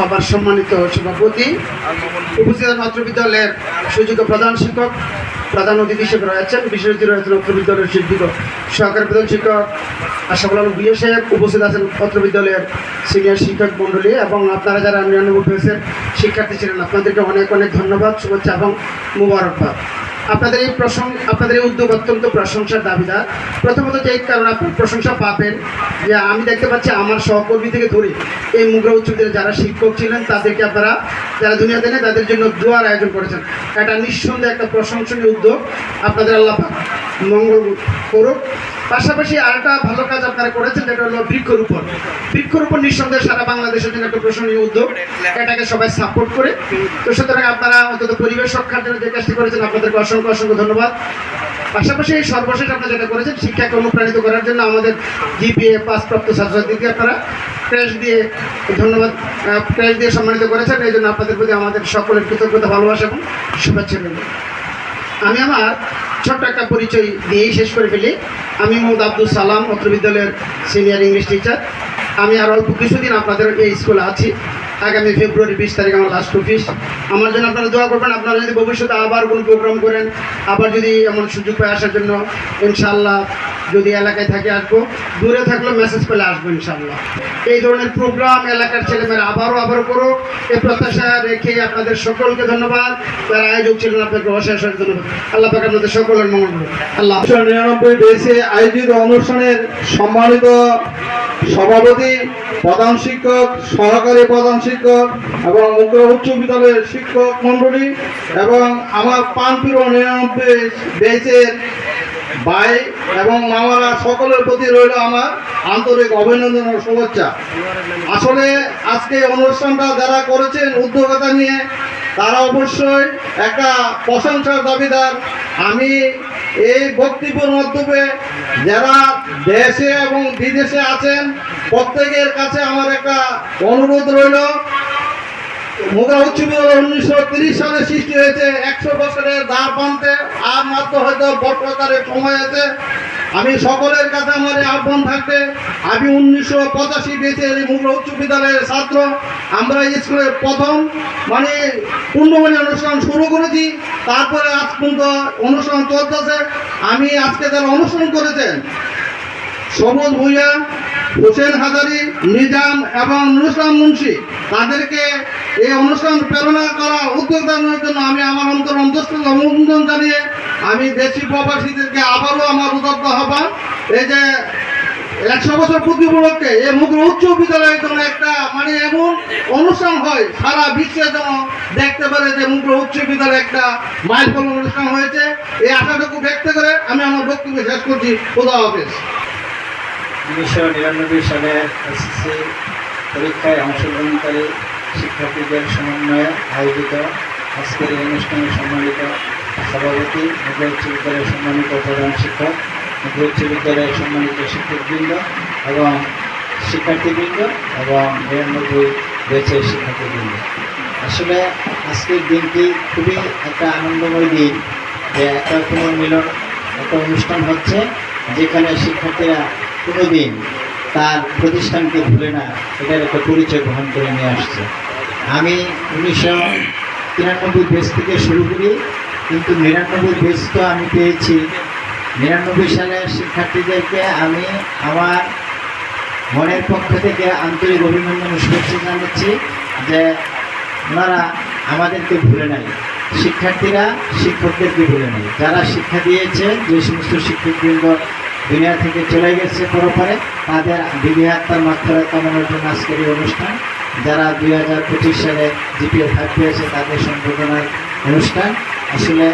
সবার সম্মানিত সভাপতি। উপস্থিত মাত্র বিদ্যালয়ের সুযোগ্য প্রধান শিক্ষক, প্রধান অতিথি হিসেবে রয়েছেন। বিশেষ অতিথি রয়েছেন অত্র বিদ্যালয়ের শিক্ষিত সহকারী প্রধান শিক্ষক আশাফুল বিয়ে সাহেব। উপস্থিত আছেন অত্র বিদ্যালয়ের সিনিয়র শিক্ষক মণ্ডলী এবং আপনারা যারা নিরানব্বই পেয়েছেন শিক্ষার্থী ছিলেন, আপনাদেরকে অনেক অনেক ধন্যবাদ, শুভেচ্ছা এবং মুবারকবাদ। আপনাদের এই প্রসঙ্গ আপনাদের এই উদ্যোগ অত্যন্ত প্রশংসার দাবিদার। প্রথমত যে কারণে আপনি প্রশংসা পাবেন, যে আমি দেখতে পাচ্ছি আমার সহকর্মী থেকে ধরে এই মুগরা উচ্চ যারা শিক্ষক ছিলেন, তাদেরকে আপনারা যারা দুনিয়াতে নেই, তাদের জন্য দোয়ার আয়োজন করেছেন। এটা নিঃসন্দেহে একটা প্রশংসনীয় উদ্যোগ। আপনাদের আল্লাহ মঙ্গল করুক। পাশাপাশি আরেকটা ভালো কাজ আপনারা করেছেন, যেটা হলো বৃক্ষরোপণ। বৃক্ষরোপণ নিঃসন্দেহে সারা বাংলাদেশের জন্য একটা প্রশংসনীয় উদ্যোগ। এটাকে সবাই সাপোর্ট করে। তো সুতরাং আপনারা অন্তত পরিবেশ রক্ষার জন্য যে কাজটি করেছেন, আপনাদেরকে অসংখ্য অসংখ্য ধন্যবাদ। পাশাপাশি এই সর্বশেষ আপনারা যেটা করেছেন, শিক্ষাকে অনুপ্রাণিত করার জন্য আমাদের জিপিএ পাসপ্রাপ্ত ছাত্রছাত্রীকে আপনারা ক্রেশ দিয়ে ধন্যবাদ ক্রেশ দিয়ে সম্মানিত করেছেন। এই জন্য আপনাদের প্রতি আমাদের সকলের কৃতজ্ঞতা, ভালোবাসা এবং শুভেচ্ছা রইল। আমি আমার ছোট্ট একটা পরিচয় দিয়েই শেষ করে ফেলি। আমি মোহাম্মদ আব্দুল সালাম, অত্র বিদ্যালয়ের সিনিয়র ইংলিশ টিচার। আমি আর অল্প কিছুদিন আপনাদের এই স্কুলে আছি। আগামী ফেব্রুয়ারি বিশ তারিখ আমার লাস্ট অফিস আমার জন্য আপনারা দোয়া করবেন, আপনারা যদি ভবিষ্যতে আবার কোনো প্রোগ্রাম করেন, আবার যদি এমন সুযোগ পায় আসার জন্য ইনশাল্লাহ যদি এলাকায় থাকে আসব, দূরে থাকলেও মেসেজ পেলে আসব ইনশাল্লাহ এই ধরনের প্রোগ্রাম এলাকার ছেলেমেয়েরা আবারও আবারও করো এই প্রত্যাশা রেখে আপনাদের সকলকে ধন্যবাদ। যারা আয়োজক ছিলেন, আপনাকে অশেষ ধন্যবাদ। আল্লাহ পাক আপনাদের সকলের মঙ্গল আল্লাহ নিরানব্বই বেসে আয়োজিত অনুষ্ঠানের সম্মানিত সভাপতি, প্রধান শিক্ষক, সহকারী প্রধান শিক্ষক এবং উচ্চ বিদ্যালয়ের শিক্ষক মণ্ডলী এবং আমার পানপুর নিরানব্বই বেসের ভাই এবং মামারা সকলের প্রতি রইল আমার আন্তরিক অভিনন্দন ও শুভেচ্ছা। আসলে আজকে অনুষ্ঠানটা যারা করেছেন উদ্যোগতা নিয়ে, তারা অবশ্যই একটা প্রশংসার দাবিদার। আমি এই বক্তব্যের মাধ্যমে যারা দেশে এবং বিদেশে আছেন, প্রত্যেকের কাছে আমার একটা অনুরোধ রইল। মোগা উচ্চ উনিশশো তিরিশ সালে সৃষ্টি হয়েছে একশো বছরের দ্বার প্রান্তে আর মাত্র হয়তো বর্ষকারের সময় আছে। আমি সকলের কাছে আমার আহ্বান থাকবে। আমি উনিশশো পঁচাশি বেঁচে এই মুগা উচ্চ বিদ্যালয়ের ছাত্র। আমরা স্কুলের প্রথম মানে পূর্ণবাণী অনুষ্ঠান শুরু করেছি। তারপরে আজ পর্যন্ত অনুষ্ঠান চলতেছে। আমি আজকে যারা অনুষ্ঠান করেছেন, সবুজ ভূঁইয়া হোসেন হাজারি, নিজাম এবং নুরুসলাম মুন্সি, তাদেরকে এই অনুষ্ঠান প্রেরণা করা উদ্যোগ জন্য আমি আমার অন্তর অন্তস্থ অভিনন্দন জানিয়ে আমি দেশি প্রবাসীদেরকে আবারও আমার উদত্ত হবান এই যে একশো বছর পূর্তি উপলক্ষে এই মুখ উচ্চ বিদ্যালয়ের জন্য একটা মানে এমন অনুষ্ঠান হয়, সারা বিশ্বে যেন দেখতে পারে যে মুখ উচ্চ বিদ্যালয়ে একটা মাইল ফলন অনুষ্ঠান হয়েছে। এই আশাটুকু ব্যক্ত করে আমি আমার বক্তব্য শেষ করছি। খোদা হাফেজ। উনিশশো নিরানব্বই সালে এসএসসি পরীক্ষায় অংশগ্রহণকারী শিক্ষার্থীদের সমন্বয়ে আয়োজিত আজকের অনুষ্ঠানে সম্মানিত সভাপতি, মুঘল উচ্চ বিদ্যালয়ের সম্মানিত প্রধান শিক্ষক, মুঘল উচ্চ বিদ্যালয়ের সম্মানিত শিক্ষকবৃন্দ এবং শিক্ষার্থীবৃন্দ এবং নিরানব্বই রয়েছে শিক্ষার্থীবৃন্দ। আসলে আজকের দিনটি খুবই একটা আনন্দময় দিন, যে একটা পুনর্মিলন, একটা অনুষ্ঠান হচ্ছে যেখানে শিক্ষার্থীরা কোনোদিন তার প্রতিষ্ঠানকে ভুলে না, এটার একটা পরিচয় গ্রহণ করে নিয়ে আসছে। আমি উনিশশো তিরানব্বই বেস থেকে শুরু করি কিন্তু নিরানব্বই বেশ তো আমি পেয়েছি। নিরানব্বই সালের শিক্ষার্থীদেরকে আমি আমার মনের পক্ষ থেকে আন্তরিক অভিনন্দন শুভেচ্ছা জানাচ্ছি যে ওনারা আমাদেরকে ভুলে নাই। শিক্ষার্থীরা শিক্ষকদেরকে ভুলে নাই। যারা শিক্ষা দিয়েছে, যে সমস্ত শিক্ষকবৃন্দ দুনিয়া থেকে চলে গেছে পরপরে, তাদের বিধি আত্মার মাত্রা কামানোর জন্য আজকের এই অনুষ্ঠান। যারা দুই হাজার পঁচিশ সালে জিপিএ ফাইভ পেয়েছে, তাদের সম্বোধনার অনুষ্ঠান। আসলে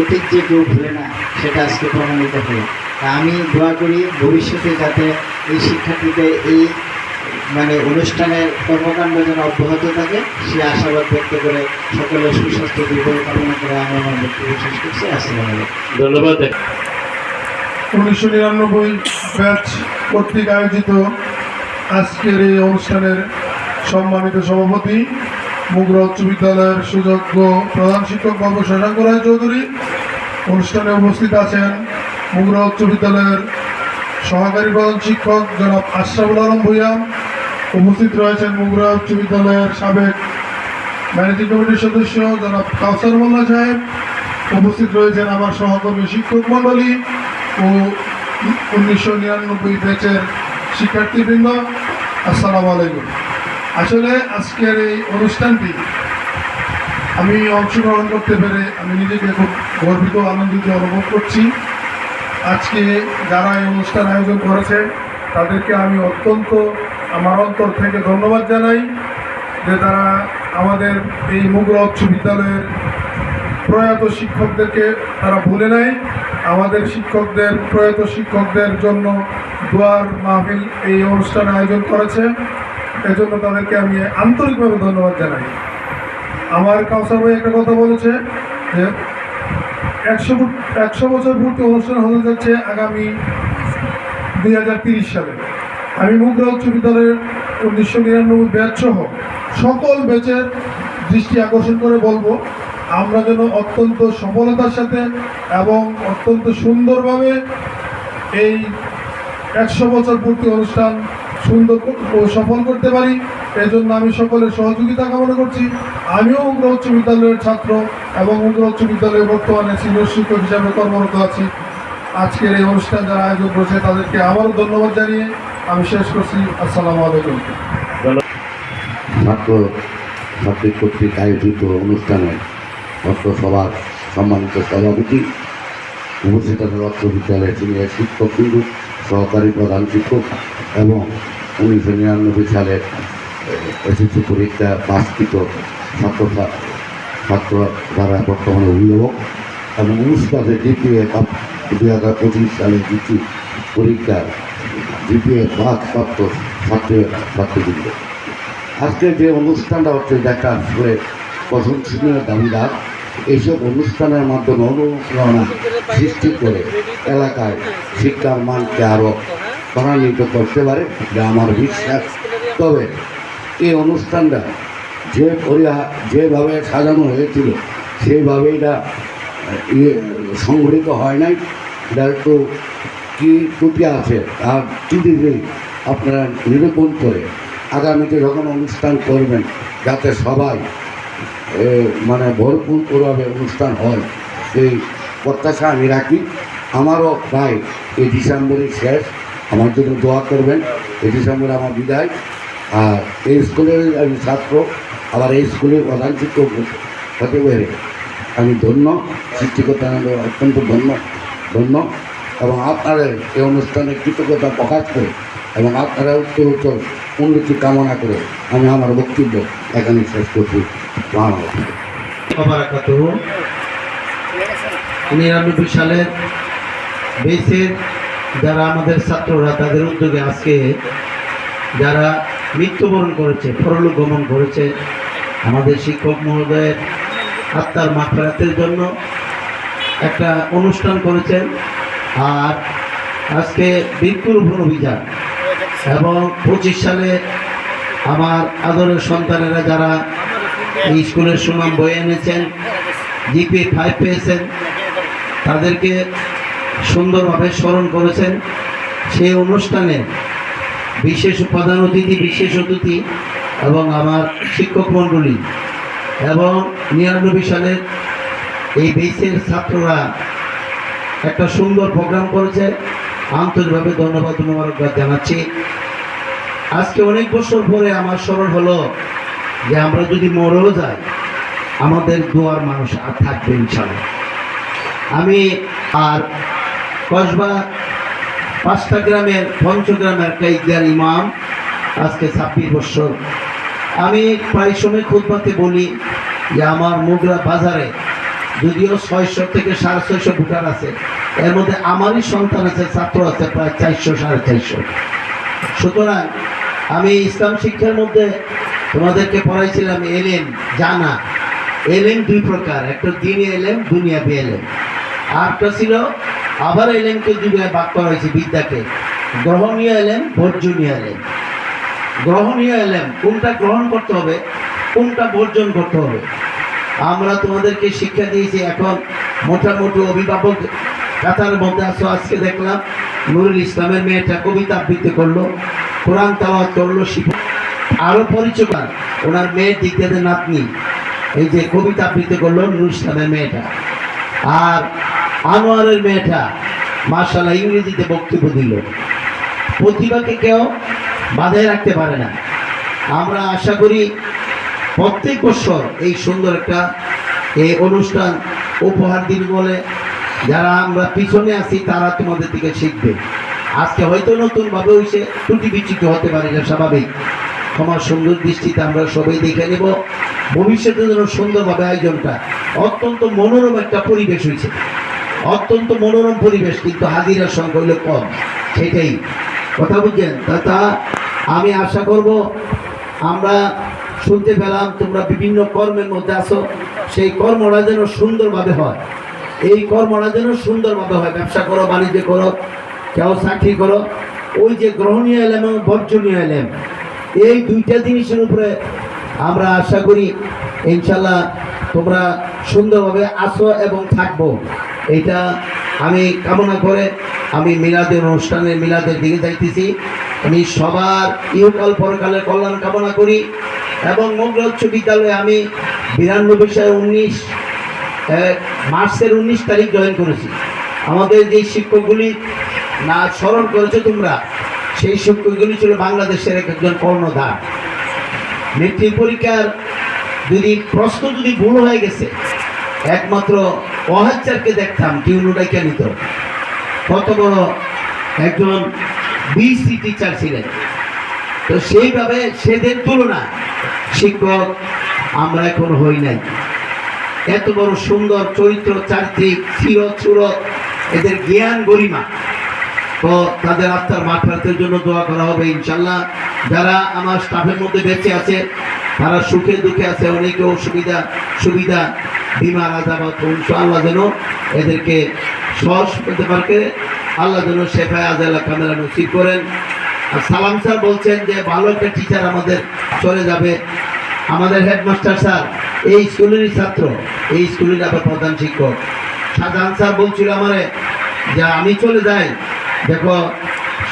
অতীত যে কেউ ভুলে না সেটা আজকে প্রমাণিত হলো। তা আমি দোয়া করি ভবিষ্যতে যাতে এই শিক্ষার্থীদের এই মানে অনুষ্ঠানের কর্মকাণ্ড যেন অব্যাহত থাকে সে আশাবাদ ব্যক্ত করে সকলের সুস্বাস্থ্য দীর্ঘ কামনা করে আমি আমার বক্তব্য শেষ করছি। আসসালামু ধন্যবাদ। উনিশশো নিরানব্বই ব্যাচ কর্তৃক আয়োজিত আজকের এই অনুষ্ঠানের সম্মানিত সভাপতি মুগরা উচ্চ বিদ্যালয়ের সুযোগ্য প্রধান শিক্ষক বাবু শশাঙ্ক রায় চৌধুরী। অনুষ্ঠানে উপস্থিত আছেন মুগরা উচ্চ বিদ্যালয়ের সহকারী প্রধান শিক্ষক জনাব আশরাফুল আলম ভুইয়া। উপস্থিত রয়েছেন মুগরা উচ্চ বিদ্যালয়ের সাবেক ম্যানেজিং কমিটির সদস্য জনাব কাউসার মোল্লা সাহেব। উপস্থিত রয়েছেন আমার সহকর্মী শিক্ষক মণ্ডলী ও উনিশশো নিরানব্বই ব্যাচের শিক্ষার্থীবৃন্দ। আসসালামু আলাইকুম। আসলে আজকের এই অনুষ্ঠানটি আমি অংশগ্রহণ করতে পেরে আমি নিজেকে খুব গর্বিত, আনন্দিত অনুভব করছি। আজকে যারা এই অনুষ্ঠান আয়োজন করেছে তাদেরকে আমি অত্যন্ত, আমার অন্তর থেকে ধন্যবাদ জানাই যে তারা আমাদের এই মুগরা উচ্চ বিদ্যালয়ের প্রয়াত শিক্ষকদেরকে তারা ভুলে নাই। আমাদের শিক্ষকদের, প্রয়াত শিক্ষকদের জন্য দুয়ার মাহফিল এই অনুষ্ঠান আয়োজন করেছে। এজন্য তাদেরকে আমি আন্তরিকভাবে ধন্যবাদ জানাই। আমার কাউসার ভাই একটা কথা বলেছে যে, একশো একশো বছর পূর্তি অনুষ্ঠান হতে যাচ্ছে আগামী দুই হাজার তিরিশ সালে। আমি মুগরা উচ্চ বিদ্যালয়ের উনিশশো নিরানব্বই ব্যাচ সহ সকল ব্যাচের দৃষ্টি আকর্ষণ করে বলব, আমরা যেন অত্যন্ত সফলতার সাথে এবং অত্যন্ত সুন্দরভাবে এই একশো বছর পূর্তি অনুষ্ঠান সুন্দর ও সফল করতে পারি। এজন্য আমি সকলের সহযোগিতা কামনা করছি। আমিও উগ্র উচ্চ বিদ্যালয়ের ছাত্র এবং উগ্র উচ্চ বিদ্যালয়ে বর্তমানে সিনিয়র শিক্ষক হিসাবে কর্মরত আছি। আজকের এই অনুষ্ঠান যারা আয়োজন করেছে, তাদেরকে আবারও ধন্যবাদ জানিয়ে আমি শেষ করছি। আসসালামু আলাইকুম। ছাত্র ছাত্রী কর্তৃক আয়োজিত অনুষ্ঠানে অত্র সভার সম্মানিত সভাপতি, উপস্থিত রত্ন বিদ্যালয়ের সিনিয়র শিক্ষক সহকারী প্রধান শিক্ষক এবং উনিশশো নিরানব্বই সালে এসএসসি পরীক্ষা পাসকৃত ছাত্র ছাত্র দ্বারা বর্তমানে অভিভাবক এবং অনুষ্ঠানে জিপিএ দুই হাজার পঁচিশ সালের জিপি পরীক্ষার জিপিএ পাস প্রাপ্ত ছাত্র, ছাত্রবৃন্দ। আজকে যে অনুষ্ঠানটা হচ্ছে যেটা আসলে প্রশংসনীয় দাবিদার, এইসব অনুষ্ঠানের মাধ্যমে অনুপ্রেরণা সৃষ্টি করে এলাকায় শিক্ষার মানকে আরও ত্বরান্বিত করতে পারে যা আমার বিশ্বাস। তবে এই অনুষ্ঠানটা যে পরিহা যেভাবে সাজানো হয়েছিল সেইভাবে এটা ইয়ে সংগঠিত হয় নাই। এটা একটু কী ত্রুটি আছে আর ত্রুটিগুলি আপনারা নিরূপণ করে আগামীতে যখন অনুষ্ঠান করবেন, যাতে সবাই মানে ভরপুরভাবে অনুষ্ঠান হয়, সেই প্রত্যাশা আমি রাখি। আমারও প্রায় এই ডিসেম্বরের শেষ। আমার জন্য দোয়া করবেন। এই ডিসেম্বরে আমার বিদায়। আর এই স্কুলের আমি ছাত্র আবার এই স্কুলের প্রধান শিক্ষক হতে পেরে আমি ধন্য সৃষ্টিকর্তা অত্যন্ত ধন্য ধন্য। এবং আপনারা এই অনুষ্ঠানে কৃতজ্ঞতা প্রকাশ করে এবং আপনারা উত্তর উত্তর উন্নতি কামনা করে আমি আমার বক্তব্য এখানে শেষ করছি। নিরানব্বই সালের বেসের যারা আমাদের ছাত্ররা তাদের উদ্যোগে আজকে যারা মৃত্যুবরণ করেছে পরলোক গমন করেছে, আমাদের শিক্ষক মহোদয়ের আত্মার মাফরাতের জন্য একটা অনুষ্ঠান করেছেন। আর আজকে বৃক্ষরোপণ অভিযান এবং পঁচিশ সালে আমার আদরের সন্তানেরা যারা এই স্কুলের সুনাম বয়ে এনেছেন, জিপি ফাইভ পেয়েছেন, তাদেরকে সুন্দরভাবে স্মরণ করেছেন। সেই অনুষ্ঠানে বিশেষ প্রধান অতিথি, বিশেষ অতিথি এবং আমার শিক্ষক মণ্ডলী এবং নিরানব্বই সালের এই বেসের ছাত্ররা একটা সুন্দর প্রোগ্রাম করেছে। আন্তরিকভাবে ধন্যবাদ ধন্যবাদ জানাচ্ছি। আজকে অনেক বছর পরে আমার স্মরণ হলো যে আমরা যদি মরেও যাই, আমাদের দোয়ার মানুষ আর থাকবে ইনশাল্লাহ। আমি আর কসবা পাঁচটা গ্রামের পঞ্চগ্রামের ঈদগার ইমাম আজকে ছাব্বিশ বছর। আমি প্রায় সময় খুদবাতে বলি যে আমার মুগরা বাজারে যদিও ছয়শো থেকে সাড়ে ছয়শো ভোটার আছে, এর মধ্যে আমারই সন্তান আছে, ছাত্র আছে, প্রায় চারশো, সাড়ে চারশো। সুতরাং আমি ইসলাম শিক্ষার মধ্যে তোমাদেরকে পড়াইছিলাম এলেম, জানা। এলেম দুই প্রকার, একটা দিনে এলেম, দুনিয়াবি এলেম। আরটা ছিল আবার এলেমকে যুগে ভাগ করা হয়েছে বিদ্যাকে। গ্রহণীয় এলেম বর্জনীয় এলেম গ্রহণীয় এলেম কোনটা গ্রহণ করতে হবে, কোনটা বর্জন করতে হবে? আমরা তোমাদেরকে শিক্ষা দিয়েছি, এখন মোটামুটি অভিভাবক কাতার মধ্যে আসো আজকে দেখলাম নুরুল ইসলামের মেয়েটা কবিতা আবৃত্তি করল, কোরআন তাওয়াত করল শিব আরও পরিচয় ওনার মেয়ের দিক থেকে নাতনি, এই যে কবিতা আবৃত্তি করল নুর ইসলামের মেয়েটা। আর আনোয়ারের মেয়েটা মার্শাল্লাহ ইংরেজিতে বক্তব্য দিল। প্রতিভাকে কেউ বাধায় রাখতে পারে না। আমরা আশা করি প্রত্যেক বছর এই সুন্দর একটা এই অনুষ্ঠান উপহার দিন বলে যারা আমরা পিছনে আছি তারা তোমাদের থেকে শিখবে। আজকে হয়তো নতুনভাবে হয়েছে ত্রুটি বিচ্যুতি হতে পারে না, স্বাভাবিক। ক্ষমা সুন্দর দৃষ্টিতে আমরা সবাই দেখে নেব, ভবিষ্যতে যেন সুন্দরভাবে আয়োজনটা অত্যন্ত মনোরম একটা পরিবেশ হয়েছে অত্যন্ত মনোরম পরিবেশ, কিন্তু হাজিরার সংখ্যা হইল কম। সেটাই। কথা বুঝছেন? তা আমি আশা করব, আমরা শুনতে পেলাম, তোমরা বিভিন্ন কর্মের মধ্যে আসো সেই কর্মটা যেন সুন্দরভাবে হয়। এই কর্মটা যেন সুন্দরভাবে হয়। ব্যবসা করো, বাণিজ্য করো, কেউ চাকরি করো। ওই যে গ্রহণীয় এলাম এবং বর্জনীয় এলাম, এই দুইটা জিনিসের উপরে আমরা আশা করি, ইনশাল্লাহ তোমরা সুন্দরভাবে আসো এবং থাকব। এটা আমি কামনা করে আমি মিলাদের অনুষ্ঠানে মিলাদের দিকে যাইতেছি। আমি সবার ইহকাল পরকালের কল্যাণ কামনা করি এবং মঙ্গল উচ্চ বিদ্যালয়ে আমি বিরানব্বই সালে উনিশ মার্চের উনিশ তারিখ জয়েন করেছি। আমাদের যে শিক্ষকগুলি না স্মরণ করেছ তোমরা, সেই শিক্ষকগুলি ছিল বাংলাদেশের এক একজন কর্ণধার। মেট্রিক পরীক্ষার যদি প্রশ্ন যদি ভুল হয়ে গেছে, একমাত্র অহাচারকে দেখতাম টিউনুটাকে নিত। কত বড় একজন বিসি টিচার ছিলেন। তো সেইভাবে সেদের তুলনা শিক্ষক আমরা এখন হই নাই। এত বড় সুন্দর চরিত্র, চারিত্রিক সিরত সুরত, এদের জ্ঞান গরিমা। তো তাদের আত্মার মাঠের জন্য দোয়া করা হবে ইনশাল্লাহ যারা আমার স্টাফের মধ্যে বেঁচে আছে, তারা সুখে দুঃখে আছে, অনেকে অসুবিধা, সুবিধা বিমার আজাবাত আল্লাহ যেন এদেরকে সহজ করতে পারবে আল্লাহ যেন শেফায় আজাল্লাহ কামেরা নসিব করেন। আর সালাম স্যার বলছেন যে, ভালো একটা টিচার আমাদের চলে যাবে। আমাদের হেডমাস্টার স্যার, এই স্কুলেরই ছাত্র, এই স্কুলের আবার প্রধান শিক্ষক। শাহজাহান স্যার বলছিল আমারে যে, আমি চলে যাই, দেখো,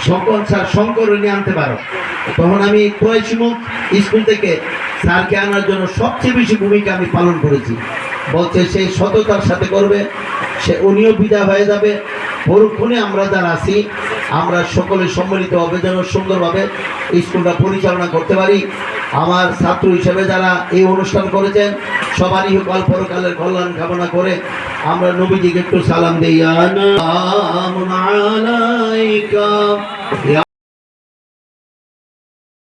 সকল স্যার শঙ্কর নিয়ে আনতে পারো। তখন আমি ক্রয়সিমুখ স্কুল থেকে স্যারকে আনার জন্য সবচেয়ে বেশি ভূমিকা আমি পালন করেছি। বলছে, সে সততার সাথে করবে, সে উনিও বিদায় হয়ে যাবে। পরক্ষণে আমরা যারা আছি, আমরা সকলে সম্মিলিত হবে যেন সুন্দরভাবে স্কুলটা পরিচালনা করতে পারি। আমার ছাত্র হিসেবে যারা এই অনুষ্ঠান করেছেন, সবারই কাল পরকালের কল্যাণ কামনা করে আমরা নবীজিকে একটু সালাম দিই।